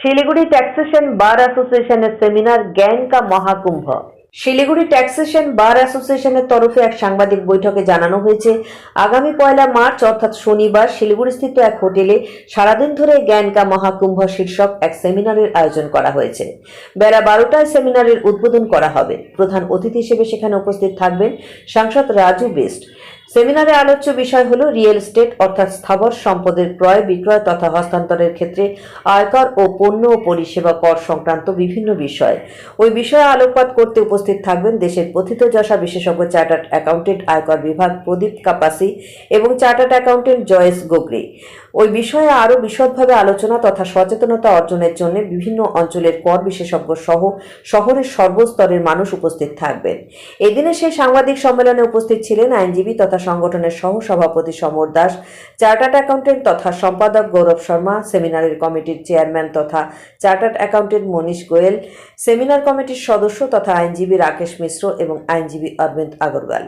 Siliguri taxation bar অ্যাসোসিয়েশনের seminar জ্ঞান কা মহাকুম্ভ। শিলিগুড়ি ট্যাক্সেশন বার অ্যাসোসিয়েশনের তরফে এক সাংবাদিক বৈঠকে জানানো হয়েছে, আগামী পয়লা মার্চ অর্থাৎ শনিবার শিলিগুড়িস্থিত এক হোটেলে সারাদিন ধরে জ্ঞান কা মহাকুম্ভ শীর্ষক এক সেমিনারের আয়োজন করা হয়েছে। বেলা বারোটায় সেমিনারের উদ্বোধন করা হবে। প্রধান অতিথি হিসেবে সেখানে উপস্থিত থাকবেন সাংসদ রাজু বেস্ট। সেমিনারে আলোচ্য বিষয় হল রিয়েল এস্টেট, অর্থাৎ স্থাবর সম্পদের ক্রয়, বিক্রয় তথা হস্তান্তরের ক্ষেত্রে আয়কর ও পণ্য ও পরিষেবা কর সংক্রান্ত বিভিন্ন বিষয়। ওই বিষয়ে আলোকপাত করতে উপস্থিত থাকবেন দেশের কথিত যশা বিশেষজ্ঞ চার্টার্ড অ্যাকাউন্টেন্ট, আয়কর বিভাগ প্রদীপ কাপাসি এবং চার্টার্ড অ্যাকাউন্টেন্ট জয়েস গোগরি। ওই বিষয়ে আরও বিশদভাবে আলোচনা তথা সচেতনতা অর্জনের জন্য বিভিন্ন অঞ্চলের কর বিশেষজ্ঞ সহ শহরের সর্বস্তরের মানুষ উপস্থিত থাকবেন। এদিনে সেই সাংবাদিক সম্মেলনে উপস্থিত ছিলেন আইনজীবী তথা সংগঠনের সহ সভাপতি সমর দাস, চার্টার্ড অ্যাকাউন্টেন্ট তথা সম্পাদক গৌরব শর্মা, সেমিনারের কমিটির চেয়ারম্যান তথা chartered accountant Manish Goyal, seminar কমিটির সদস্য তথা আইনজীবী রাকেশ মিশ্র এবং আইনজীবী অরবিন্দ আগরওয়াল।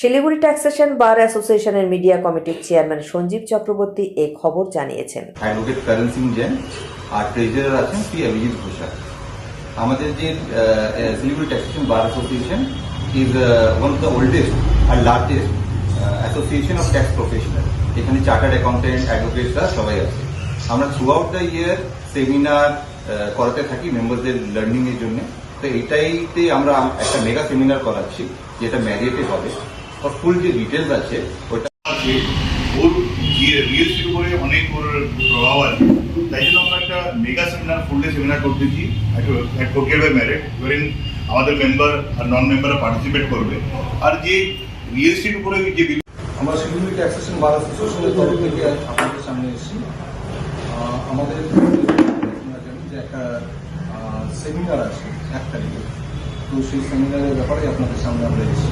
শিলিগুড়ি ট্যাক্সেশন বার অ্যাসোসিয়েশনের মিডিয়া কমিটির চেয়ারম্যান সঞ্জীব চক্রবর্তী এই খবর জানিয়েছেন। অ্যাডভোকেট করণ সিং জেন আর ট্রেজারার আছেন অভিজিৎ ঘোষাল। আমাদের যে Siliguri taxation bar association is one of the oldest R largest association of tax professional এখানে চার্টার্ড অ্যাকাউন্টেন্ট অ্যাডভোকেটসরা সবাই আছে। আমরা throughout the year seminar করাতে থাকি মেম্বারদের লার্নিং এর জন্য। তো এটাইতে আমরা একটা মেগা সেমিনার করাচ্ছি, যেটা ম্যারিয়েটে হবে। ফুল যে ডিটেলস আছে ওটা আছে ওর এস্টেট উপরে অনেক ওর প্রভাব আছে। তাই জন্য আমরা একটা mega seminar full day seminar করতেছি। অ্যাডভোকেট বাই ম্যারিট আমাদের মেম্বার আর নন মেম্বাররা পার্টিসিপেট করবে। আর যে রিয়েল এস্টেট উপরে যে আমরা শিলিগুড়ি ট্যাক্সেশন বার অ্যাসোসিয়েশনের তরফ থেকে আপনাদের সামনে এসেছি। আহ, আমাদের যে একটা সেমিনার আছে এক তারিখে। তো সেই সেমিনারের ব্যাপারে আপনাদের সামনে আমরা এসেছি।